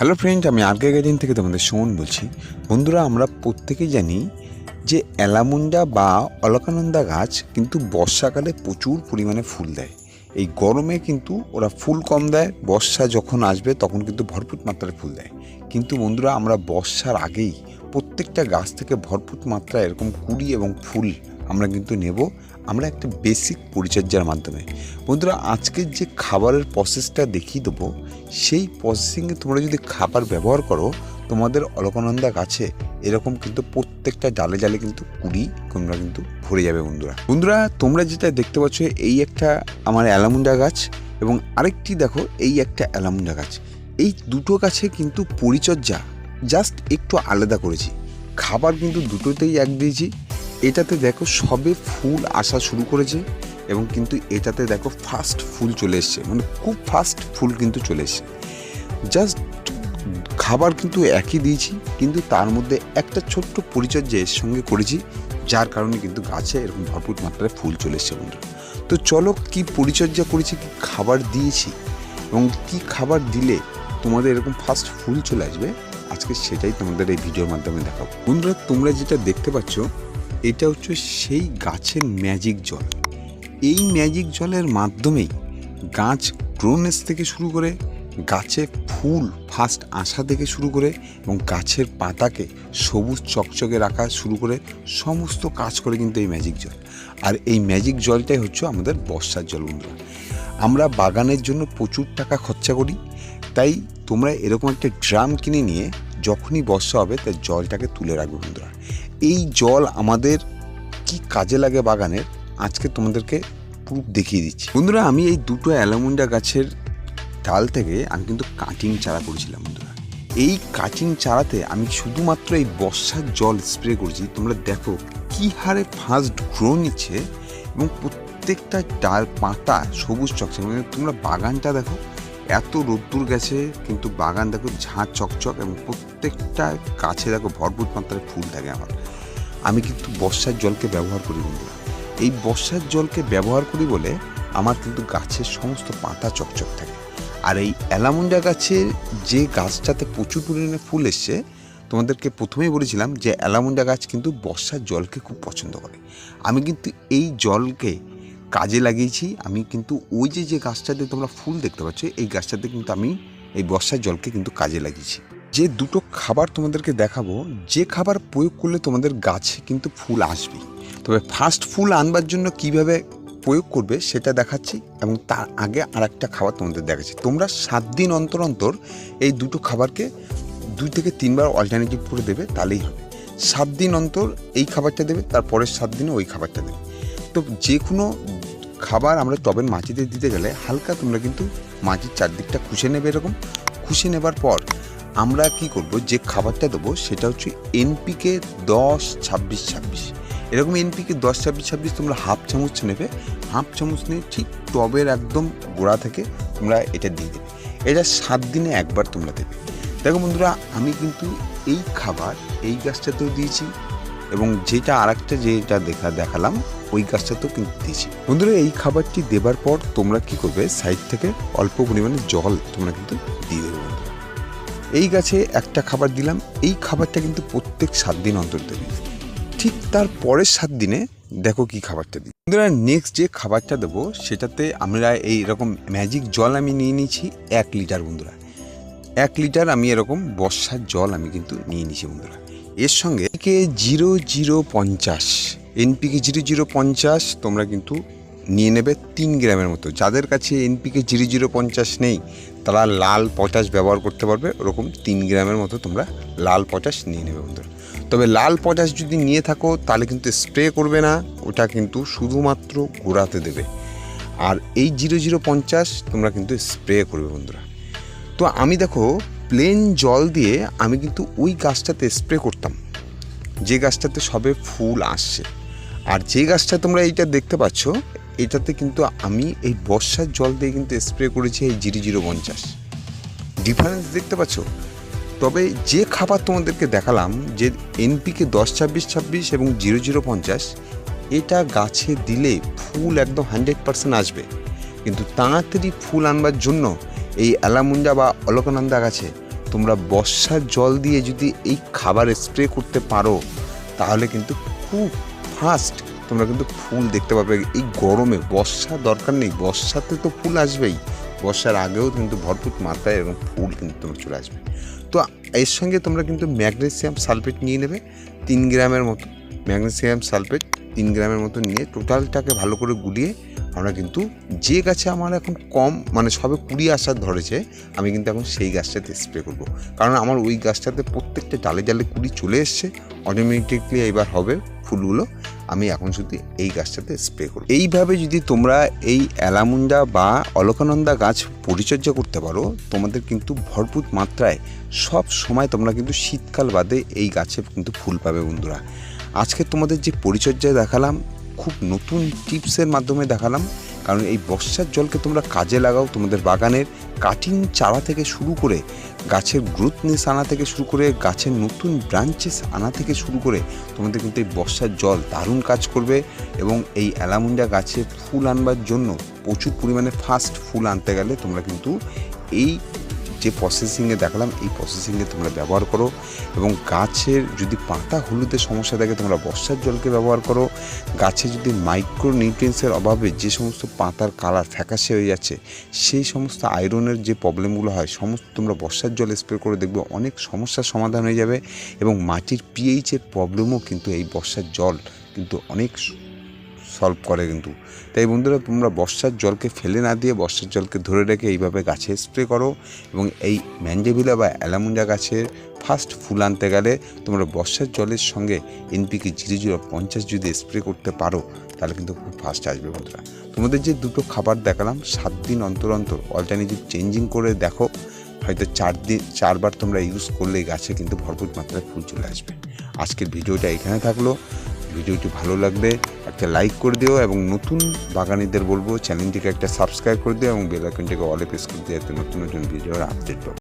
Hello friend আমি আর্কে garden থেকে তোমাদের সুমন বলছি। বন্ধুরা, আমরা প্রত্যেকেই জানি যে অ্যালামুন্ডা বা অলকানন্দা গাছ কিন্তু বর্ষাকালে প্রচুর পরিমাণে ফুল দেয়। এই গরমে কিন্তু ওরা ফুল কম দেয়, বর্ষা যখন আসবে তখন কিন্তু ভরপুর মাত্রায় ফুল দেয়। কিন্তু বন্ধুরা, আমরা বর্ষার আগেই প্রত্যেকটা গাছ থেকে ভরপুর মাত্রায় এরকম কুড়ি এবং ফুল আমরা কিন্তু নেব। আমরা একটা বেসিক পরিচর্যার মাধ্যমে। বন্ধুরা আজকের যে খাবারের প্রসেসটা দেখিয়ে দেবো, সেই প্রসেসিংয়ে তোমরা যদি খাবার ব্যবহার করো, তোমাদের অলকানন্দা গাছে এরকম কিন্তু প্রত্যেকটা ডালে ডালে কিন্তু কুড়ি তোমরা কিন্তু ভরে যাবে বন্ধুরা। বন্ধুরা, তোমরা যেটা দেখতে পাচ্ছ, এই একটা আমার অ্যালামুন্ডা গাছ এবং আরেকটি দেখো, এই একটা অ্যালামুন্ডা গাছ। এই দুটো গাছে কিন্তু পরিচর্যা জাস্ট একটু আলাদা করেছি। খাবার কিন্তু দুটোতেই এক দিয়েছি এটাতে দেখো সবে ফুল আসা শুরু করেছে এবং কিন্তু এটাতে দেখো ফাস্ট ফুল চলে এসছে। মানে খুব ফাস্ট ফুল কিন্তু চলে এসছে। জাস্ট খাবার কিন্তু একই দিয়েছি, কিন্তু তার মধ্যে একটা ছোট্ট পরিচর্যা এর সঙ্গে করেছি, যার কারণে কিন্তু গাছে এরকম ভরপুর মাত্রায় ফুল চলে এসছে বন্ধুরা। তো চলো কি পরিচর্যা করেছি, কি খাবার দিয়েছি এবং কি খাবার দিলে তোমাদের এরকম ফার্স্ট ফুল চলে আসবে, আজকে সেটাই তোমাদের এই ভিডিওর মাধ্যমে দেখাবো। বন্ধুরা, তোমরা যেটা দেখতে পাচ্ছ এটা হচ্ছে সেই গাছের ম্যাজিক জল। এই ম্যাজিক জলের মাধ্যমেই গাছ গ্রোনেস থেকে শুরু করে গাছে ফুল ফার্স্ট আসা থেকে শুরু করে এবং গাছের পাতাকে সবুজ চকচকে রাখা শুরু করে সমস্ত কাজ করে কিন্তু এই ম্যাজিক জল। আর এই ম্যাজিক জলটাই হচ্ছে আমাদের বর্ষার জল বন্ধুরা। আমরা বাগানের জন্য প্রচুর টাকা খরচা করি, তাই তোমরা এরকম একটা ড্রাম কিনে নিয়ে যখনই বর্ষা হবে তার জলটাকে তুলে রাখবে বন্ধুরা। এই জল আমাদের কি কাজে লাগে বাগানের, আজকে তোমাদেরকে প্রুফ দেখিয়ে দিচ্ছি। বন্ধুরা, আমি এই দুটো অ্যালামুন্ডা গাছের ডাল থেকে আমি কিন্তু কাটিং চারা করেছিলাম বন্ধুরা। এই কাটিং চারাতে আমি শুধুমাত্র এই বর্ষার জল স্প্রে করছি। তোমরা দেখো কি হারে ফার্স্ট গ্রো নিচ্ছে এবং প্রত্যেকটা ডাল, পাতা সবুজ চকচক। মানে তোমরা বাগানটা দেখো এত রোদ্দুর গেছে, কিন্তু বাগান দেখো ঝাঁ চকচক এবং প্রত্যেকটা গাছে দেখো ভরপুর মাত্রায় ফুল থাকে আমার। আমি কিন্তু বর্ষার জলকে ব্যবহার করি বন্ধুরা। এই বর্ষার জলকে ব্যবহার করি বলে আমার কিন্তু গাছের সমস্ত পাতা চকচক থাকে। আর এই অ্যালামুন্ডা গাছের যে গাছটাতে প্রচুর পরিমাণে ফুল এসছে, তোমাদেরকে প্রথমেই বলেছিলাম যে অ্যালামুন্ডা গাছ কিন্তু বর্ষার জলকে খুব পছন্দ করে। আমি কিন্তু এই জলকে কাজে লাগিয়েছি। আমি কিন্তু ওই যে যে গাছটাতে তোমরা ফুল দেখতে পাচ্ছ, এই গাছটাতে কিন্তু আমি এই বর্ষার জলকে কিন্তু কাজে লাগিয়েছি। যে দুটো খাবার তোমাদেরকে দেখাবো, যে খাবার প্রয়োগ করলে তোমাদের গাছে কিন্তু ফুল আসবে। তবে ফার্স্ট ফুল আনবার জন্য কীভাবে প্রয়োগ করবে সেটা দেখাচ্ছি এবং তার আগে আর একটা খাবার তোমাদের দেখাচ্ছি। তোমরা সাত দিন অন্তর অন্তর এই দুটো খাবারকে দুই থেকে তিনবার অল্টারনেটিভ করে দেবে, তাহলেই হবে। সাত দিন অন্তর এই খাবারটা দেবে, তারপরের সাত দিনে ওই খাবারটা দেবে। তো যে কোনো খাবার আমরা টবের মাটিতে দিতে গেলে হালকা তোমরা কিন্তু মাটির চারদিকটা খুশে নেবে এরকম। খুশে নেবার পর আমরা কি করব? যে খাবারটা দেবো সেটা হচ্ছে এনপিকে দশ ছাব্বিশ ছাব্বিশ। এরকম এনপিকে দশ ছাব্বিশ ছাব্বিশ তোমরা হাফ চামচ নেবে। হাফ চামচ নিয়ে ঠিক টবের একদম গোড়া থেকে তোমরা এটা দিয়ে দেবে। এটা সাত দিনে একবার তোমরা দেবে। দেখো বন্ধুরা, আমি কিন্তু এই খাবার এই গাছটাতেও দিয়েছি এবং যেটা আর একটা যেটা দেখা দেখালাম ওই গাছটাতেও কিন্তু দিয়েছি। বন্ধুরা, এই খাবারটি দেবার পর তোমরা কি করবে? সাইড থেকে অল্প পরিমাণে জল তোমরা কিন্তু দিয়ে দেবে এই গাছে একটা খাবার দিলাম। এই খাবারটা কিন্তু প্রত্যেক সাত দিন অন্তর দেবে। ঠিক তার পরের সাত দিনে দেখো কি খাবারটা দিই বন্ধুরা নেক্সট যে খাবারটা দেবো, সেটাতে আমরা এই রকম ম্যাজিক জল আমি নিয়ে নিয়েছি, এক লিটার বন্ধুরা। এক লিটার আমি এরকম বর্ষার জল আমি কিন্তু নিয়ে নিয়েছি বন্ধুরা। এর সঙ্গে জিরো জিরো পঞ্চাশ এনপিকে জিরো জিরো পঞ্চাশ, তোমরা কিন্তু নিয়ে নেবে তিন গ্রামের মতো। যাদের কাছে এনপিকে জিরো জিরো পঞ্চাশ নেই, তারা লাল পটাশ ব্যবহার করতে পারবে। ওরকম তিন গ্রামের মতো তোমরা লাল পটাশ নিয়ে নেবে বন্ধুরা। তবে লাল পটাশ যদি নিয়ে থাকো, তাহলে কিন্তু স্প্রে করবে না। ওটা কিন্তু শুধুমাত্র গোড়াতে দেবে। আর এই জিরো জিরো পঞ্চাশ তোমরা কিন্তু স্প্রে করবে বন্ধুরা। তো আমি দেখো প্লেন জল দিয়ে আমি কিন্তু ওই গাছটাতে স্প্রে করতাম। যে গাছটাতে সবে ফুল আসছে। আর যে গাছটা তোমরা এইটা দেখতে পাচ্ছ, এটাতে কিন্তু আমি এই বর্ষার জল দিয়ে কিন্তু স্প্রে করেছি এই জিরো জিরো পঞ্চাশ ডিফারেন্স দেখতে পাচ্ছ? তবে যে খাবার তোমাদেরকে দেখালাম, যে এনপিকে দশ ছাব্বিশ ছাব্বিশ এবং জিরো জিরো পঞ্চাশ এটা গাছে দিলে ফুল একদম হান্ড্রেড পার্সেন্ট আসবে। কিন্তু তাড়াতাড়ি ফুল আনবার জন্য এই অ্যালামুন্ডা বা অলকানন্দা গাছে তোমরা বর্ষার জল দিয়ে যদি এই খাবার স্প্রে করতে পারো, তাহলে কিন্তু খুব ফাস্ট, তোমরা কিন্তু ফুল দেখতে পাবে। এই গরমে বর্ষা দরকার নেই, বর্ষাতে তো ফুল আসবেই। বর্ষার আগেও কিন্তু ভরপুর মাত্রায় এরকম ফুল কিন্তু তোমার চলে আসবে। তো এর সঙ্গে তোমরা কিন্তু ম্যাগনেসিয়াম সালফেট নিয়ে নেবে, তিন গ্রামের মতো। ম্যাগনেসিয়াম সালফেট তিন গ্রামের মতো নিয়ে টোটালটাকে ভালো করে গুলিয়ে আমরা কিন্তু যে গাছে আমার এখন কম মানে সবে কুড়ি আসার ধরেছে, আমি কিন্তু এখন সেই গাছটাতে স্প্রে করব। কারণ আমার ওই গাছটাতে প্রত্যেকটা ডালে ডালে কুড়ি চলে এসছে অটোমেটিকলি এবার হবে ফুলগুলো, আমি এখন শুধু এই গাছটাতে স্প্রে করব। এইভাবে যদি তোমরা এই অ্যালামুন্ডা বা অলকানন্দা গাছ পরিচর্যা করতে পারো, তোমাদের কিন্তু ভরপুর মাত্রায় সব সময় তোমরা কিন্তু শীতকাল বাদে এই গাছে কিন্তু ফুল পাবে বন্ধুরা। আজকে তোমাদের যে পরিচর্যা দেখালাম খুব নতুন টিপসের মাধ্যমে দেখালাম। কারণ এই বর্ষার জলকে তোমরা কাজে লাগাও, তোমাদের বাগানের কাটিং চারা থেকে শুরু করে, গাছের গ্রোথনেস আনা থেকে শুরু করে, গাছের নতুন ব্রাঞ্চেস আনা থেকে শুরু করে, তোমাদের কিন্তু এই বর্ষার জল দারুণ কাজ করবে এবং এই অ্যালামুন্ডা গাছে ফুল আনবার জন্য প্রচুর পরিমাণে ফাস্ট ফুল আনতে গেলে তোমরা কিন্তু এই যে প্রসেসিংয়ে দেখালাম, এই প্রসেসিংয়ে তোমরা ব্যবহার করো এবং গাছের যদি পাতা হলুদের সমস্যা থাকে, তোমরা বর্ষার জলকে ব্যবহার করো। গাছে যদি মাইক্রো নিউট্রিয়েন্টসের অভাবে যে সমস্ত পাতার কালার ফ্যাকাশে হয়ে যাচ্ছে, সেই সমস্ত আয়রনের যে প্রবলেমগুলো হয়, সমস্ত তোমরা বর্ষার জল স্প্রে করে দেখবে অনেক সমস্যার সমাধান হয়ে যাবে এবং মাটির পিএইচের প্রবলেমও কিন্তু এই বর্ষার জল কিন্তু অনেক সলভ করে কিন্তু। তাই বন্ধুরা, তোমরা বর্ষার জলকে ফেলে না দিয়ে বর্ষার জলকে ধরে রেখে এইভাবে গাছে স্প্রে করো এবং এই ম্যান্ডেভিলা বা অ্যালামুন্ডা গাছের ফার্স্ট ফুল আনতে গেলে তোমরা বর্ষার জলের সঙ্গে এনপিকে জিরো জিরো পঞ্চাশ যদি স্প্রে করতে পারো, তাহলে কিন্তু খুব ফাস্ট আসবে বন্ধুরা। তোমাদের যে দুটো খাবার দেখালাম, সাত দিন অন্তর অন্তর অল্টারনেটিভ চেঞ্জিং করে দেখো, হয়তো চার দিন, চারবার তোমরা ইউজ করলে গাছে কিন্তু ভরপুর মাত্রায় ফুল চলে আসবে। আজকের ভিডিওটা এখানে থাকল। ভিডিওটি ভালো লাগবে একটা লাইক করে দিও এবং নতুন বাগানিদের বলব চ্যানেলটিকে একটা সাবস্ক্রাইব করে দিও এবং বেলাইকনটিকে অলে প্রেস করে দিও যাতে নতুন নতুন ভিডিওর আপডেট পাবো।